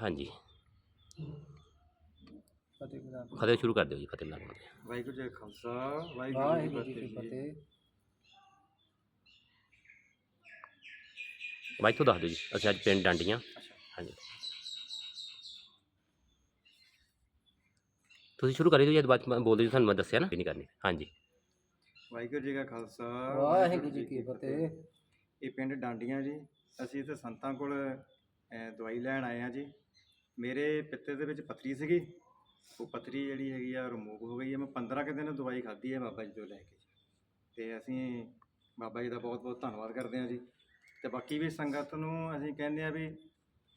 ਹਾਂਜੀ। ਫਤਿਹ ਗੁਰਾਂ ਫਤਿਹ ਸ਼ੁਰੂ ਕਰ ਦਿਓ ਜੀ ਫਤਿਹ ਨਾਲ ਵਾਹਿਗੁਰੂ ਜੀ ਕਾ ਖਾਲਸਾ ਵਾਹਿਗੁਰੂ ਜੀ ਕੀ ਫਤਿਹ। ਤੋਂ ਦੱਸ ਦਿਓ ਜੀ ਅਸੀਂ ਅੱਜ ਪਿੰਡ ਡਾਂਡੀਆਂ। ਅੱਛਾ। ਹਾਂਜੀ। ਤੁਸੀਂ ਸ਼ੁਰੂ ਕਰੀ ਦਿਓ ਜਦ ਬਾਅਦ 'ਚ ਮੈਂ ਬੋਲ ਦਿਓ ਤੁਹਾਨੂੰ ਮੈਂ ਦੱਸਿਆ ਨਾ ਨਹੀਂ ਕਰਨੀ। ਹਾਂਜੀ। ਵਾਹਿਗੁਰੂ ਜੀ ਕਾ ਖਾਲਸਾ ਵਾਹਿਗੁਰੂ ਜੀ ਕੀ ਫਤਿਹ। ਇਹ ਪਿੰਡ ਡਾਂਡੀਆਂ ਜੀ ਅਸੀਂ ਇੱਥੇ ਸੰਤਾਂ ਕੋਲ ਅਹ, ਦਵਾਈ ਲੈਣ ਆਏ ਆ ਜੀ। ਮੇਰੇ ਪਿੱਤੇ ਦੇ ਵਿੱਚ ਪੱਥਰੀ ਸੀਗੀ। ਉਹ ਪੱਥਰੀ ਜਿਹੜੀ ਹੈਗੀ ਆ ਰਿਮੂਵ ਹੋ ਗਈ ਹੈ ਮੈਂ 15 ਕੁ ਦਿਨ ਦਵਾਈ ਖਾਧੀ ਹੈ ਬਾਬਾ ਜੀ ਤੋਂ ਲੈ ਕੇ। ਤੇ ਅਸੀਂ ਬਾਬਾ ਜੀ ਦਾ ਬਹੁਤ ਬਹੁਤ ਧੰਨਵਾਦ ਕਰਦੇ ਹਾਂ ਜੀ। ਤੇ ਬਾਕੀ ਵੀ ਸੰਗਤ ਨੂੰ ਅਸੀਂ ਕਹਿੰਦੇ ਆ ਵੀ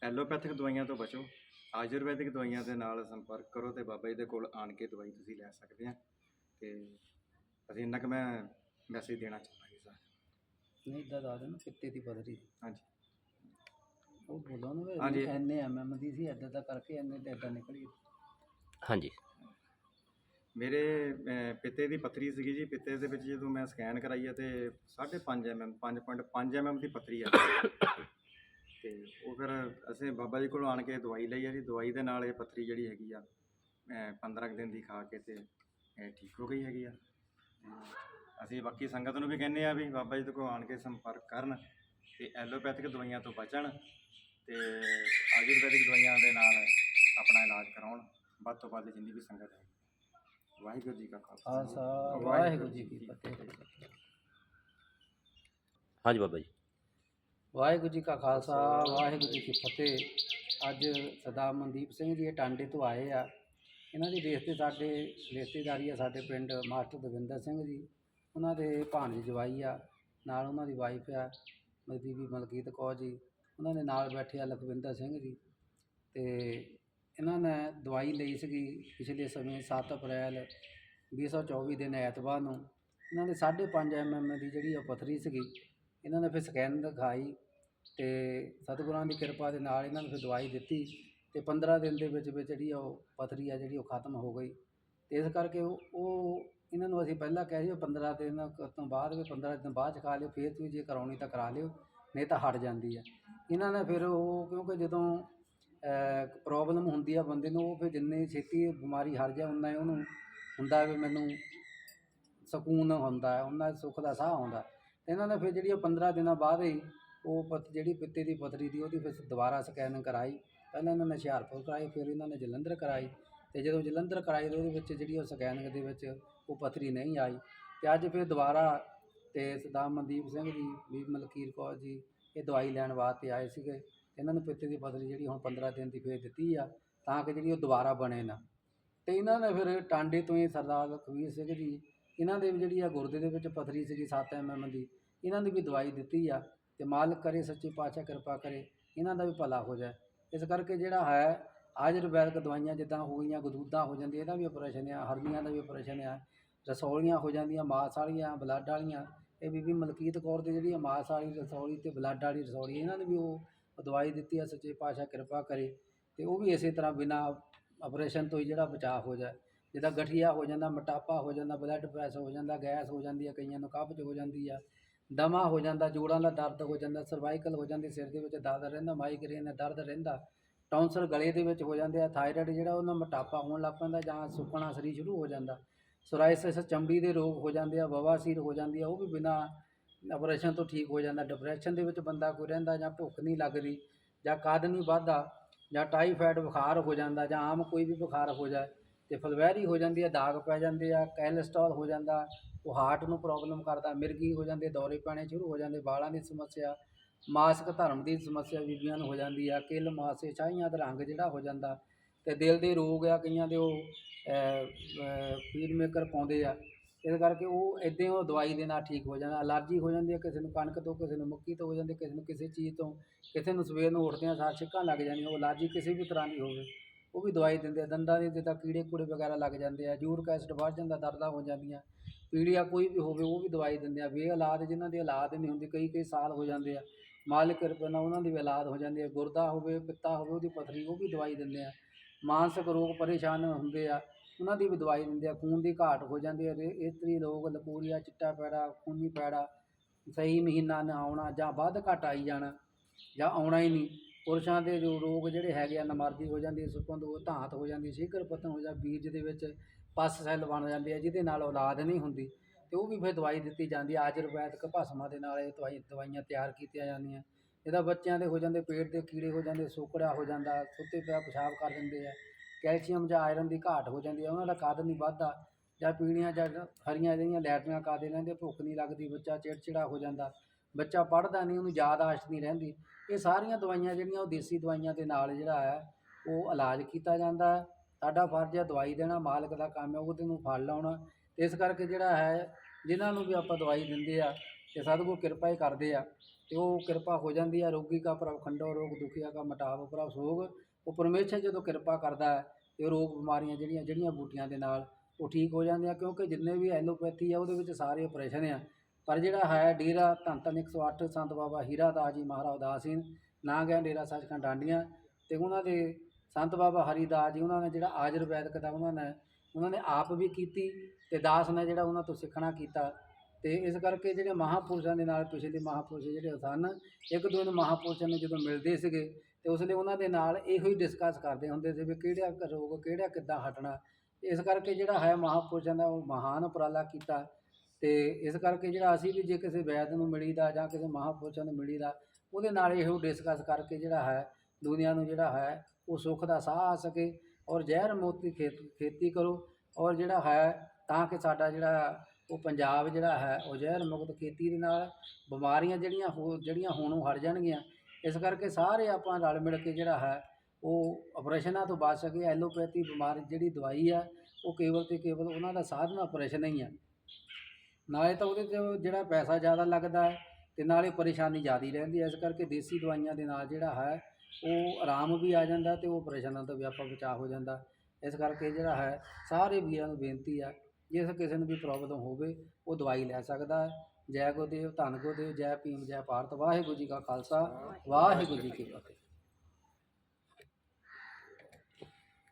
ਐਲੋਪੈਥਿਕ ਦਵਾਈਆਂ ਤੋਂ ਬਚੋ। ਆਯੁਰਵੈਦਿਕ ਦਵਾਈਆਂ ਦੇ ਨਾਲ ਸੰਪਰਕ ਕਰੋ ਤੇ ਬਾਬਾ ਜੀ ਦੇ ਕੋਲ ਆਣ ਕੇ ਦਵਾਈ ਤੁਸੀਂ ਲੈ ਸਕਦੇ ਆ ਤੇ ਅਸੀਂ ਇੰਨਾ ਕੁ ਮੈਂ ਮੈਸੇਜ ਦੇਣਾ ਚਾਹੁੰਦਾ ਜੀ ਸਰ ਨਹੀਂ ਇਦਾਂ ਦੱਸ ਦੇਣਾ ਕਿੱਤੇ ਦੀ ਪਦਰੀ ਹਾਂਜੀ। ਉਹ ਬੋਲੋ ਨਾ ਹਾਂਜੀ। ਵੀ ਐਨੇ ਐਮਐਮ ਦੀ ਸੀ ਐਦਾਂ ਦਾ ਕਰਕੇ ਐਨੇ ਤੇ ਐਦਾਂ ਨਿਕਲੀ ਹਾਂਜੀ। ਮੇਰੇ ਅਹ, ਪਿੱਤੇ ਦੀ ਪੱਥਰੀ ਸੀਗੀ ਜੀ। ਪਿੱਤੇ ਦੇ ਵਿੱਚ ਜਦੋਂ ਮੈਂ ਸਕੈਨ ਕਰਾਈ ਹੈ ਤੇ 5.5 ਐਮਐਮ 5.5 ਐਮਐਮ ਦੀ ਪੱਥਰੀ ਆ। ਤੇ ਉਹ ਫਿਰ ਅਸੀਂ ਬਾਬਾ ਜੀ ਕੋਲ ਆਣ ਕੇ ਦਵਾਈ ਲਈ ਆ ਜੀ। ਦਵਾਈ ਦੇ ਨਾਲ ਇਹ ਪੱਥਰੀ ਜਿਹੜੀ ਹੈਗੀ ਆ ਅਹ, 15 ਕੁ ਦਿਨ ਦੀ ਖਾ ਕੇ ਤੇ ਇਹ ਠੀਕ ਹੋ ਗਈ ਹੈਗੀ ਆ। ਤੇ ਅਸੀਂ ਬਾਕੀ ਸੰਗਤ ਨੂੰ ਵੀ ਕਹਿੰਦੇ ਆ ਵੀ ਬਾਬਾ ਜੀ ਦੇ ਕੋਲ ਆਣ ਕੇ ਸੰਪਰਕ ਕਰਨ ਤੇ ਐਲੋਪੈਥਿਕ ਦਵਾਈਆਂ ਤੋਂ ਬਚਣ। ਤੇ ਆਯੁਰਵੈਦਿਕ ਦਵਾਈਆਂ ਦੇ ਨਾਲ ਆਪਣਾ ਇਲਾਜ ਕਰਾਉਣ ਵੱਧ ਤੋਂ ਵੱਧ ਜਿੰਨੀ ਵੀ ਸੰਗਤ ਹੈ। ਵਾਹਿਗੁਰੂ ਜੀ ਕਾ ਖਾਲਸਾ। ਵਾਹਿਗੁਰੂ ਜੀ ਕੀ ਫਤਿਹ। ਹਾਂਜੀ ਬਾਬਾ ਜੀ। ਵਾਹਿਗੁਰੂ ਜੀ ਕਾ ਖਾਲਸਾ ਵਾਹਿਗੁਰੂ ਜੀ ਕੀ ਫਤਿਹ। ਅੱਜ ਸਰਦਾਰ ਮਨਦੀਪ ਸਿੰਘ ਜੀ ਇਹ ਟਾਂਡੇ ਤੋਂ ਆਏ ਆ। ਇਹਨਾਂ ਦੀ ਰਿਸ਼ਤੇ ਸਾਡੇ ਰਿਸ਼ਤੇਦਾਰੀ ਆ ਸਾਡੇ ਪਿੰਡ ਮਾਸਟਰ ਦਵਿੰਦਰ ਸਿੰਘ ਜੀ। ਉਹਨਾਂ ਦੇ ਭਾਣਜੇ ਜਵਾਈ ਆ ਨਾਲ ਉਹਨਾਂ ਦੀ ਵਾਈਫ ਆ ਬੀਬੀ ਮਲਕੀਤ ਕੌਰ ਜੀ। ਉਹਨਾਂ ਦੇ ਨਾਲ ਬੈਠੇ ਆ ਲਖਵਿੰਦਰ ਸਿੰਘ ਜੀ ਤੇ ਇਹਨਾਂ ਨੇ ਦਵਾਈ ਲਈ ਸੀਗੀ ਪਿਛਲੇ ਸਮੇਂ 7 ਅਪ੍ਰੈਲ 2024 ਦਿਨ ਐਤਵਾਰ ਨੂੰ। ਇਹਨਾਂ ਦੇ 5.5 ਐਮਐਮ ਦੀ ਜਿਹੜੀ ਉਹ ਪਥਰੀ ਸੀਗੀ, ਇਹਨਾਂ ਨੇ ਫਿਰ ਸਕੈਨ ਦਿਖਾਈ ਤੇ ਸਤਿਗੁਰਾਂ ਦੀ ਕਿਰਪਾ ਦੇ ਨਾਲ ਇਹਨਾਂ ਨੂੰ ਫਿਰ ਦਵਾਈ ਦਿੱਤੀ ਤੇ 15 ਦਿਨ ਦੇ ਵਿੱਚ ਵਿੱਚ ਜਿਹੜੀ ਉਹ ਪਥਰੀ ਆ ਜਿਹੜੀ ਉਹ ਖਤਮ ਹੋ ਗਈ। ਤੇ ਇਸ ਕਰਕੇ ਉਹ ਉਹ ਇਹਨਾਂ ਨੂੰ ਅਸੀਂ ਪਹਿਲਾਂ ਕਹਿ ਸੀ ਵੀ 15 ਦਿਨ ਤੋਂ ਬਾਅਦ ਵੀ 15 ਦਿਨ ਬਾਅਦ 'ਚ ਖਾ ਲਿਓ, ਫਿਰ ਤੁਸੀਂ ਜੇ ਕਰਾਉਣੀ ਤਾਂ ਕਰਾ ਲਿਓ। ਨਹੀਂ ਤਾਂ ਹਟ ਜਾਂਦੀ ਹੈ। ਇਹਨਾਂ ਨੇ ਫਿਰ ਉਹ ਕਿਉਂਕਿ ਜਦੋਂ ਪ੍ਰੋਬਲਮ ਹੁੰਦੀ ਆ ਬੰਦੇ ਨੂੰ, ਉਹ ਫਿਰ ਜਿੰਨੀ ਛੇਤੀ ਬਿਮਾਰੀ ਹਟ ਜਾ ਉਨਾ ਹੀ ਉਹਨੂੰ ਹੁੰਦਾ ਵੀ ਮੈਨੂੰ ਸਕੂਨ ਹੁੰਦਾ ਉਹਨਾਂ ਸੁੱਖ ਦਾ ਸਾਹ ਆਉਂਦਾ ਇਹਨਾਂ ਨੇ ਫਿਰ ਜਿਹੜੀ ਉਹ 15 ਦਿਨਾਂ ਬਾਅਦ ਹੀ ਉਹ ਪਤ, ਜਿਹੜੀ ਪਿੱਤੇ ਦੀ ਪਥਰੀ ਦੀ, ਉਹਦੀ ਫਿਰ ਦੁਬਾਰਾ ਸਕੈਨਿੰਗ ਕਰਾਈ। ਪਹਿਲਾਂ ਇਹਨਾਂ ਨੇ ਹੁਸ਼ਿਆਰਪੁਰ ਕਰਾਈ, ਫਿਰ ਇਹਨਾਂ ਨੇ ਜਲੰਧਰ ਕਰਾਈ। ਤੇ ਜਦੋਂ ਜਲੰਧਰ ਕਰਾਈ, ਤੇ ਉਹਦੇ ਵਿੱਚ ਜਿਹੜੀ ਉਹ ਸਕੈਨਿੰਗ ਦੇ ਵਿੱਚ ਉਹ ਪਥਰੀ ਨਹੀਂ ਆਈ। ਤੇ ਅੱਜ ਫਿਰ ਦੁਬਾਰਾ ਅਤੇ ਸਰਦਾਰ ਮਨਦੀਪ ਸਿੰਘ ਜੀ ਵੀ ਮਲਕੀਰ ਕੌਰ ਜੀ, ਇਹ ਦਵਾਈ ਲੈਣ ਵਾਸਤੇ ਆਏ ਸੀਗੇ। ਇਹਨਾਂ ਨੂੰ ਪਿੱਤੇ ਦੀ ਪਥਰੀ ਜਿਹੜੀ ਹੁਣ 15 ਦਿਨ ਦੀ ਫੇਰ ਦਿੱਤੀ ਆ, ਤਾਂ ਕਿ ਜਿਹੜੀ ਉਹ ਦੁਬਾਰਾ ਬਣੇ ਨਾ। ਅਤੇ ਇਹਨਾਂ ਨੇ ਫਿਰ ਟਾਂਡੇ ਤੋਂ ਹੀ ਸਰਦਾਰ ਲਖਵੀਰ ਸਿੰਘ ਜੀ, ਇਹਨਾਂ ਦੇ ਵੀ ਜਿਹੜੀ ਆ ਗੁਰਦੇ ਦੇ ਵਿੱਚ ਪਥਰੀ ਸੀਗੀ 7 ਐਮਐਮ ਦੀ, ਇਹਨਾਂ ਦੀ ਵੀ ਦਵਾਈ ਦਿੱਤੀ ਆ ਅਤੇ ਮਾਲਕ ਕਰੇ, ਸੱਚੇ ਪਾਤਸ਼ਾਹ ਕਿਰਪਾ ਕਰੇ, ਇਹਨਾਂ ਦਾ ਵੀ ਭਲਾ ਹੋ ਜਾਏ। ਇਸ ਕਰਕੇ ਜਿਹੜਾ ਹੈ, ਆਯੁਰਵੈਦਿਕ ਦਵਾਈਆਂ ਜਿੱਦਾਂ ਹੋ ਗਈਆਂ, ਗਦੂਦਾਂ ਹੋ ਜਾਂਦੀਆਂ, ਇਹਦਾ ਵੀ ਆਪਰੇਸ਼ਨ ਆ, ਹਰਨੀਆਂ ਦਾ ਵੀ ਆਪਰੇਸ਼ਨ ਆ, ਰਸੌਲੀਆਂ ਹੋ ਜਾਂਦੀਆਂ, ਮਾਸ ਵਾਲੀਆਂ ਬਲੱਡ ਵਾਲੀਆਂ ਇਹ ਬੀਬੀ ਮਲਕੀਤ ਕੌਰ ਦੀ ਜਿਹੜੀ ਆ ਮਾਸ ਵਾਲੀ ਰਸੌਲੀ ਤੇ ਬਲੱਡ ਵਾਲੀ ਰਸੌਲੀ, ਇਹਨਾਂ ਨੇ ਵੀ ਉਹ ਦਵਾਈ ਦਿੱਤੀ ਆ, ਸੱਚੇ ਪਾਤਸ਼ਾਹ ਕਿਰਪਾ ਕਰੇ ਤੇ ਉਹ ਵੀ ਇਸੇ ਤਰ੍ਹਾਂ ਬਿਨਾ ਆਪਰੇਸ਼ਨ ਤੋਂ ਹੀ ਜਿਹੜਾ ਬਚਾਅ ਹੋ ਜਾਏ। ਜਿੱਦਾਂ ਗਠੀਆ ਹੋ ਜਾਂਦਾ, ਮੋਟਾਪਾ ਹੋ ਜਾਂਦਾ, ਬਲੱਡ ਪ੍ਰੈਸ਼ਰ ਹੋ ਜਾਂਦਾ, ਗੈਸ ਹੋ ਜਾਂਦੀ ਹੈ ਕਈਆਂ ਨੂੰ ਕਬਜ਼ ਹੋ ਜਾਂਦੀ ਆ, ਦਮਾ ਹੋ ਜਾਂਦਾ, ਜੋੜਾਂ ਦਾ ਦਰਦ ਹੋ ਜਾਂਦਾ ਸਰਵਾਈਕਲ ਹੋ ਜਾਂਦੀ, ਸਿਰ ਦੇ ਵਿੱਚ ਦਰਦ ਰਹਿੰਦਾ ਮਾਈਗ੍ਰੇਨ ਦਾ ਦਰਦ ਰਹਿੰਦਾ ਟੌਂਸਰ ਗਲੇ ਦੇ ਵਿੱਚ ਹੋ ਜਾਂਦੇ ਆ ਥਾਇਰਾਇਡ ਜਿਹੜਾ ਉਹਨਾਂ ਮੋਟਾਪਾ ਹੋਣ ਲੱਗ ਪੈਂਦਾ ਜਾਂ ਸੁੱਕਣਾ ਸਰੀਰ ਸ਼ੁਰੂ ਹੋ ਜਾਂਦਾ। ਸੋਰਾਇਸਿਸ ਚਮੜੀ ਦੇ ਰੋਗ ਹੋ ਜਾਂਦੇ ਆ ਬਵਾਸੀਰ ਹੋ ਜਾਂਦੀ ਆ, ਉਹ ਵੀ ਬਿਨਾ ਆਪਰੇਸ਼ਨ ਤੋਂ ਠੀਕ ਹੋ ਜਾਂਦਾ। ਡਿਪਰੈਸ਼ਨ ਦੇ ਵਿੱਚ ਬੰਦਾ ਕੋਈ ਰਹਿੰਦਾ ਜਾਂ ਭੁੱਖ ਨਹੀਂ ਲੱਗਦੀ ਜਾਂ ਕੱਦ ਨਹੀਂ ਵੱਧਦਾ ਜਾਂ ਟਾਈਫਾਇਡ ਬੁਖਾਰ ਹੋ ਜਾਂਦਾ ਜਾਂ ਆਮ ਕੋਈ ਵੀ ਬੁਖਾਰ ਹੋ ਜਾਏ ਤੇ ਫਲਵੈਰੀ ਹੋ ਜਾਂਦੀ ਆ, ਦਾਗ ਪੈ ਜਾਂਦੇ ਆ ਕੈਲਸਟ੍ਰੋਲ ਹੋ ਜਾਂਦਾ, ਉਹ ਹਾਰਟ ਨੂੰ ਪ੍ਰੋਬਲਮ ਕਰਦਾ, ਮਿਰਗੀ ਹੋ ਜਾਂਦੇ, ਦੌਰੇ ਪੈਣੇ ਸ਼ੁਰੂ ਹੋ ਜਾਂਦੇ, ਵਾਲਾਂ ਦੀ ਸਮੱਸਿਆ, ਮਾਸਕ ਧਰਮ ਦੀ ਸਮੱਸਿਆ ਬੀਬੀਆਂ ਨੂੰ ਹੋ ਜਾਂਦੀ ਆ, ਕਿੱਲ ਮਾਸੇ, ਛਾਈਆਂ ਦਾ ਰੰਗ ਜਿਹੜਾ ਹੋ ਜਾਂਦਾ ਤੇ ਦਿਲ ਦੇ ਰੋਗ ਆ ਕਈਆਂ ਦੇ ਉਹ ਫੀਡ ਮੇਕਰ ਪਾਉਂਦੇ ਆ। ਇਸ ਕਰਕੇ ਉਹ ਇਦਾਂ ਉਹ ਦਵਾਈ ਦੇ ਨਾਲ ਠੀਕ ਹੋ ਜਾਂਦਾ, ਅਲਰਜੀ ਹੋ ਜਾਂਦੀ ਹੈ ਕਿਸੇ ਨੂੰ ਕਣਕ ਤੋਂ, ਕਿਸੇ ਨੂੰ ਮੱਕੀ ਤੋਂ ਹੋ ਜਾਂਦੀ, ਕਿਸੇ ਨੂੰ ਕਿਸੇ ਚੀਜ਼ ਤੋਂ, ਕਿਸੇ ਨੂੰ ਸਵੇਰ ਨੂੰ ਉੱਠਦਿਆਂ ਸਾਰ ਛਿੱਕਾਂ ਲੱਗ ਜਾਂਦੀਆਂ, ਉਹ ਅਲਰਜੀ ਕਿਸੇ ਵੀ ਤਰ੍ਹਾਂ ਦੀ ਹੋਵੇ, ਉਹ ਵੀ ਦਵਾਈ ਦਿੰਦੇ ਆ। ਦੰਦਾਂ ਦੇ ਜਿੱਦਾਂ ਕੀੜੇ ਕੂੜੇ ਵਗੈਰਾ ਲੱਗ ਜਾਂਦੇ ਆ, ਯੂਰਿਕ ਐਸਿਡ ਵੱਧ ਜਾਂਦਾ, ਦਰਦਾਂ ਹੋ ਜਾਂਦੀਆਂ, ਪੀੜੀਆ ਕੋਈ ਵੀ ਹੋਵੇ, ਉਹ ਵੀ ਦਵਾਈ ਦਿੰਦੇ ਆ। ਬੇ ਔਲਾਦ ਜਿਨ੍ਹਾਂ ਦੀ ਔਲਾਦ ਨਹੀਂ ਹੁੰਦੀ, ਕਈ ਕਈ ਸਾਲ ਹੋ ਜਾਂਦੇ ਆ। ਮਾਲਿਕ ਕਿਰਪਾ ਨਾਲ ਉਹਨਾਂ ਦੀ ਵੀ ਔਲਾਦ ਹੋ ਜਾਂਦੀ ਹੈ ਗੁਰਦਾ ਹੋਵੇ, ਪਿੱਤਾ ਹੋਵੇ, ਉਹਦੀ ਪਥਰੀ, ਉਹ ਵੀ ਦਵਾਈ ਦਿੰਦੇ ਆ। ਮਾਨਸਿਕ ਰੋਗ ਪਰੇਸ਼ਾਨ ਹੁੰਦੇ ਆ, ਉਹਨਾਂ ਦੀ ਵੀ ਦਵਾਈ ਦਿੰਦੇ ਆ, ਖੂਨ ਦੀ ਘਾਟ ਹੋ ਜਾਂਦੀ ਹੈ ਇਸਤਰੀ ਰੋਗ, ਲਕੂਰੀਆ, ਚਿੱਟਾ ਪੈੜਾ, ਖੂਨੀ ਪੈੜਾ ਸਹੀ ਮਹੀਨਾ ਨਾ ਆਉਣਾ ਜਾਂ ਵੱਧ ਘੱਟ ਆਈ ਜਾਣਾ ਜਾਂ ਆਉਣਾ ਹੀ ਨਹੀਂ। ਪੁਰਸ਼ਾਂ ਦੇ ਜੋ ਰੋਗ ਜਿਹੜੇ ਹੈਗੇ ਆ ਨਮਰਦੀ ਹੋ ਜਾਂਦੀ ਸੁਪੰਦ ਉਹ ਧਾਤ ਹੋ ਜਾਂਦੀ ਸ਼ੀਕਰ ਪਤਨ ਹੋ ਜਾਂ ਬੀਜ ਦੇ ਵਿੱਚ ਪਸ ਸੈੱਲ ਬਣ ਜਾਂਦੇ ਆ, ਜਿਹਦੇ ਨਾਲ ਔਲਾਦ ਨਹੀਂ ਹੁੰਦੀ, ਤੇ ਉਹ ਵੀ ਫਿਰ ਦਵਾਈ ਦਿੱਤੀ ਜਾਂਦੀ ਆ, ਆਯੁਰਵੈਦਿਕ ਭਸਮਾਂ ਦੇ ਨਾਲ ਇਹ ਦਵਾਈ ਦਵਾਈਆਂ ਤਿਆਰ ਕੀਤੀਆਂ ਜਾਂਦੀਆਂ। ਇਹਦਾ ਬੱਚਿਆਂ ਦੇ ਹੋ ਜਾਂਦੇ, ਪੇਟ ਦੇ ਕੀੜੇ ਹੋ ਜਾਂਦੇ, ਸੁੱਕੜਾ ਹੋ ਜਾਂਦਾ, ਸੁੱਤੇ ਪਿਆ ਪਿਸ਼ਾਬ ਕਰ ਦਿੰਦੇ ਆ। ਕੈਲਸ਼ੀਅਮ ਜਾਂ ਆਇਰਨ ਦੀ ਘਾਟ ਹੋ ਜਾਂਦੀ ਆ, ਉਹਨਾਂ ਦਾ ਕਾਦ ਨਹੀਂ ਵੱਧਦਾ। ਜਾਂ ਪੀਣੀਆਂ ਜਾਂ ਹਰੀਆਂ ਜਿਹੜੀਆਂ ਲੈਟਰੀਆਂ ਕਾਦੇ ਲੈਂਦੇ, ਭੁੱਖ ਨਹੀਂ ਲੱਗਦੀ, ਬੱਚਾ ਚਿੜਚਿੜਾ ਹੋ ਜਾਂਦਾ। ਬੱਚਾ ਪੜ੍ਹਦਾ ਨਹੀਂ, ਉਹਨੂੰ ਯਾਦ ਆਸ਼ਤ ਨਹੀਂ ਰਹਿੰਦੀ। ਇਹ ਸਾਰੀਆਂ ਦਵਾਈਆਂ ਜਿਹੜੀਆਂ, ਉਹ ਦੇਸੀ ਦਵਾਈਆਂ ਦੇ ਨਾਲ ਜਿਹੜਾ ਹੈ, ਉਹ ਇਲਾਜ ਕੀਤਾ ਜਾਂਦਾ ਹੈ। ਸਾਡਾ ਫਰਜ਼ ਹੈ ਦਵਾਈ ਦੇਣਾ, ਮਾਲਕ ਦਾ ਕੰਮ ਹੈ, ਉਹਦੇ ਨੂੰ ਫਲ ਲਾਉਣਾ। ਤੇ ਇਸ ਕਰਕੇ ਜਿਹੜਾ ਹੈ, ਜਿਨ੍ਹਾਂ ਨੂੰ ਵੀ ਆਪਾਂ ਦਵਾਈ ਦਿੰਦੇ ਆ, ਤੇ ਸਤਿਗੁਰ ਕਿਰਪਾ ਹੀ ਕਰਦੇ ਆ। ਤੇ ਉਹ ਕਿਰਪਾ ਹੋ ਜਾਂਦੀ ਆ, ਰੋਗੀ ਕਾ ਪ੍ਰਭ ਖੰਡੋ, ਰੋਗ ਦੁਖੀਆ ਕਾ ਮਟਾਵ ਪ੍ਰਭ ਸੋਗ। ਉਹ ਪਰਮੇਸ਼ਰ ਜਦੋਂ ਕਿਰਪਾ ਕਰਦਾ ਹੈ ਤੇ ਉਹ ਰੋਗ ਬਿਮਾਰੀਆਂ ਜਿਹੜੀਆਂ ਜਿਹੜੀਆਂ ਬੂਟੀਆਂ ਦੇ ਨਾਲ ਉਹ ਠੀਕ ਹੋ ਜਾਂਦੀਆਂ ਕਿਉਂਕਿ ਜਿੰਨੇ ਵੀ ਐਲੋਪੈਥੀ ਆ, ਉਹਦੇ ਵਿੱਚ ਸਾਰੇ ਆਪਰੇਸ਼ਨ ਆ। ਪਰ ਜਿਹੜਾ ਹੈ ਡੇਰਾ ਧੰਨ ਧੰਨ 108 ਸੰਤ ਬਾਬਾ ਹੀਰਾ ਦਾਸ ਜੀ ਮਹਾਰਾਜ ਉਦਾਸੀਨ, ਨਾ ਗਿਆ ਡੇਰਾ ਸੱਚਖੰਡ ਡਾਂਡੀਆਂ। ਤੇ ਉਹਨਾਂ ਦੇ ਸੰਤ ਬਾਬਾ ਹਰੀਦਾਸ ਜੀ, ਉਹਨਾਂ ਨੇ ਜਿਹੜਾ ਆਯੁਰਵੈਦਿਕ ਦਾ ਉਹਨਾਂ ਨੇ ਉਹਨਾਂ ਨੇ ਆਪ ਵੀ ਕੀਤੀ ਤੇ ਦਾਸ ਨੇ ਜਿਹੜਾ ਉਹਨਾਂ ਤੋਂ ਸਿੱਖਣਾ ਕੀਤਾ। ਤੇ ਇਸ ਕਰਕੇ ਜਿਹੜੇ ਮਹਾਪੁਰਸ਼ਾਂ ਦੇ ਨਾਲ ਪਿਛਲੇ ਮਹਾਪੁਰਸ਼ ਜਿਹੜੇ ਸਨ, ਇੱਕ ਦੋ ਨੂੰ ਮਹਾਪੁਰਸ਼ਾਂ ਨੂੰ ਜਦੋਂ ਮਿਲਦੇ ਸੀਗੇ, ਤੇ ਉਸ ਲਈ ਉਹਨਾਂ ਦੇ ਨਾਲ ਇਹੋ ਹੀ ਡਿਸਕਸ ਕਰਦੇ ਹੁੰਦੇ ਸੀ ਵੀ ਕਿਹੜਾ ਰੋਗ, ਕਿਹੜਾ ਕਿੱਦਾਂ ਹਟਣਾ। ਇਸ ਕਰਕੇ ਜਿਹੜਾ ਹੈ ਮਹਾਪੁਰਸ਼ਾਂ ਦਾ ਉਹ ਮਹਾਨ ਉਪਰਾਲਾ ਕੀਤਾ ਤੇ ਇਸ ਕਰਕੇ ਜਿਹੜਾ ਅਸੀਂ ਵੀ ਜੇ ਕਿਸੇ ਵੈਦ ਨੂੰ ਮਿਲੀਦਾ ਜਾਂ ਕਿਸੇ ਮਹਾਪੁਰਸ਼ਾਂ ਨੂੰ ਮਿਲੀਦਾ, ਉਹਦੇ ਨਾਲ ਇਹੋ ਡਿਸਕਸ ਕਰਕੇ ਜਿਹੜਾ ਹੈ, ਦੁਨੀਆ ਨੂੰ ਜਿਹੜਾ ਹੈ, ਉਹ ਸੁੱਖ ਦਾ ਸਾਹ ਆ ਸਕੇ ਔਰ ਜ਼ਹਿਰ ਮੋਤੀ ਖੇਤ, ਖੇਤੀ ਕਰੋ ਔਰ ਜਿਹੜਾ ਹੈ ਤਾਂ ਕਿ ਸਾਡਾ ਜਿਹੜਾ ਉਹ ਪੰਜਾਬ ਜਿਹੜਾ ਹੈ, ਉਹ ਜ਼ਹਿਰ ਮੁਕਤ ਖੇਤੀ ਦੇ ਨਾਲ ਬਿਮਾਰੀਆਂ ਜਿਹੜੀਆਂ ਹੋ, ਜਿਹੜੀਆਂ ਹੋਣੋਂ ਹਟ ਜਾਣਗੀਆਂ। ਇਸ ਕਰਕੇ ਸਾਰੇ ਆਪਾਂ ਰਲ ਮਿਲ ਕੇ ਜਿਹੜਾ ਹੈ, ਉਹ ਆਪਰੇਸ਼ਨਾਂ ਤੋਂ ਬਚ ਸਕੇ। ਐਲੋਪੈਥੀ ਬਿਮਾਰੀ ਜਿਹੜੀ ਦਵਾਈ ਆ, ਉਹ ਕੇਵਲ ਤੇ ਕੇਵਲ ਉਹਨਾਂ ਦਾ ਸਾਧਨ ਆਪਰੇਸ਼ਨ ਹੀ ਆ। ਨਾਲੇ ਤਾਂ ਉਹਦੇ 'ਚ ਜਿਹੜਾ ਪੈਸਾ ਜ਼ਿਆਦਾ ਲੱਗਦਾ ਹੈ, ਤੇ ਨਾਲੇ ਪਰੇਸ਼ਾਨੀ ਜ਼ਿਆਦਾ ਰਹਿੰਦੀ ਹੈ। ਇਸ ਕਰਕੇ ਦੇਸੀ ਦਵਾਈਆਂ ਦੇ ਨਾਲ ਜਿਹੜਾ ਹੈ, ਉਹ ਆਰਾਮ ਵੀ ਆ ਜਾਂਦਾ ਤੇ ਉਹ ਆਪਰੇਸ਼ਨਾਂ ਤੋਂ ਵੀ ਆਪਾਂ ਬਚਾਅ ਹੋ ਜਾਂਦਾ। ਇਸ ਕਰਕੇ ਜਿਹੜਾ ਹੈ, ਸਾਰੇ ਵੀਰਾਂ ਨੂੰ ਬੇਨਤੀ ਆ ਜਿਸ ਕਿਸੇ ਨੂੰ ਵੀ ਪ੍ਰੋਬਲਮ ਹੋਵੇ, ਉਹ ਦਵਾਈ ਲੈ ਸਕਦਾ ਹੈ। ਜੈ ਗੁਰਦੇਵ, ਧੰਨ ਗੁਰਦੇਵ, ਜੈ ਭੀਮ, ਜੈ ਭਾਰਤ। ਵਾਹਿਗੁਰੂ ਜੀ ਕਾ ਖਾਲਸਾ, ਵਾਹਿਗੁਰੂ ਜੀ ਕੀ ਫਤਿਹ।